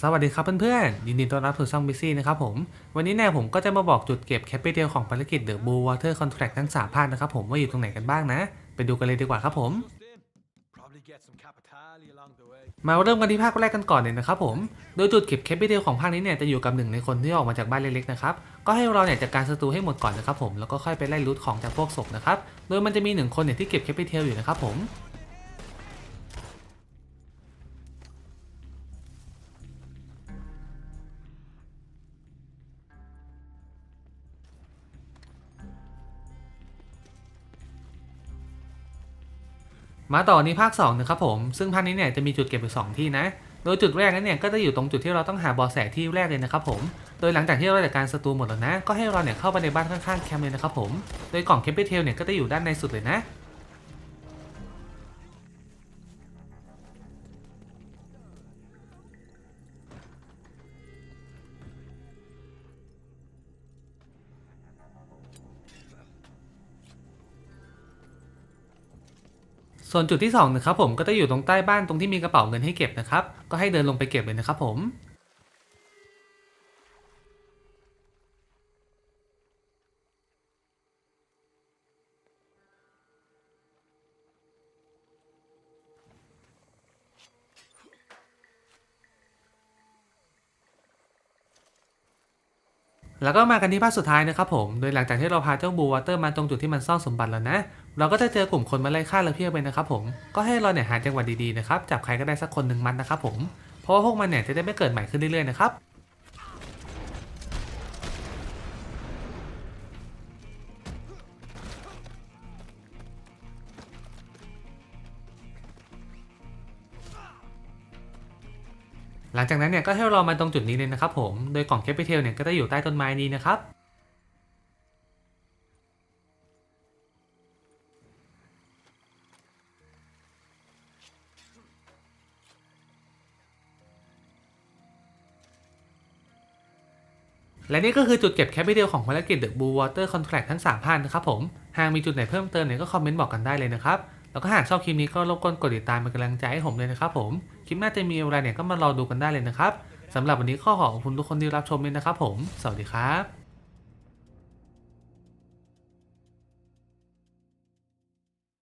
สวัสดีครับเพื่อนๆ ยินดีต้อนรับสู่ช่องบิซี่นะครับผม วันนี้เนี่ยผมก็จะมาบอกจุดเก็บแคปิเตลของภารกิจ The Blue Water Contract ทั้ง3ภาคนะครับผมว่าอยู่ตรงไหนกันบ้างนะ ไปดูกันเลยดีกว่าครับผม มาเริ่มกันที่ภาคแรกกันก่อนเลยนะครับผม โดยจุดเก็บแคปิเตลของภาคนี้เนี่ยจะอยู่กับหนึ่งในคนที่ออกมาจากบ้านเล็กๆนะครับ ก็ให้เราเนี่ยจัดการศัตรูให้หมดก่อนนะครับผม แล้วก็ค่อยไปไล่ลูทของจากพวกศพนะครับ โดยมันจะมีหนึ่งคนเนี่ยที่เก็บแคปิเตลอยู่นะครับผม มาต่อนี้ภาค2นะครับผม ซึ่งภาคนี้เนี่ยจะมีจุดเก็บอยู่2ที่นะ โดยจุดแรกนั้นเนี่ยก็จะอยู่ตรงจุดที่เราต้องหาบอแสที่แรกเลยนะครับผม โดยหลังจากที่เราจัดการศัตรูหมดแล้วนะ ก็ให้เราเนี่ยเข้าไปในบ้านข้างๆแคมป์เลยนะครับผม โดยกล่องแคปิเทลเนี่ยก็จะอยู่ด้านในสุดเลยนะ ส่วนจุดที่2นะครับผมก็จะอยู่ตรงใต้บ้านตรงที่มีกระเป๋าเงินให้เก็บนะครับ ก็ให้เดินลงไปเก็บเลยนะครับผมแล้วก็มากันที่ภาคสุดท้ายนะครับผม โดยหลังจากที่เราพาเจ้าบูวอเตอร์มาตรงจุดที่มันซ่อนสมบัติแล้วนะ เราก็จะเจอกลุ่มคนมาไล่ฆ่าเราเพียบเลยนะครับผม ก็ให้เราเนี่ยหาจังหวะดีๆนะครับ จับใครก็ได้สักคนหนึ่งมัดนะครับผม เพราะว่าพวกมันเนี่ยจะได้ไม่เกิดใหม่ขึ้นเรื่อยๆนะครับ หลังจากนั้นเนี่ยก็ให้เรามาตรงจุดนี้เลยนะครับผม โดยกล่องแคปิเทลเนี่ยก็จะอยู่ใต้ต้นไม้นี้นะครับ และนี่ก็คือจุดเก็บแคปิเทลของภารกิจ The Blue Water Contract ทั้ง 3 ภาคนะครับผม หากมีจุดไหนเพิ่มเติมเนี่ยก็คอมเมนต์บอกกันได้เลยนะครับ แล้วก็หากชอบคลิปนี้ก็รบกวนกดติดตามเป็นกำลังใจให้ผมเลยนะครับผม คลิปหน้าจะมีอะไรเนี่ยก็มารอดูกันได้เลยนะครับสำหรับวันนี้ก็ขอขอบคุณทุกคนที่รับชมเลยนะครับผม สวัสดีครับ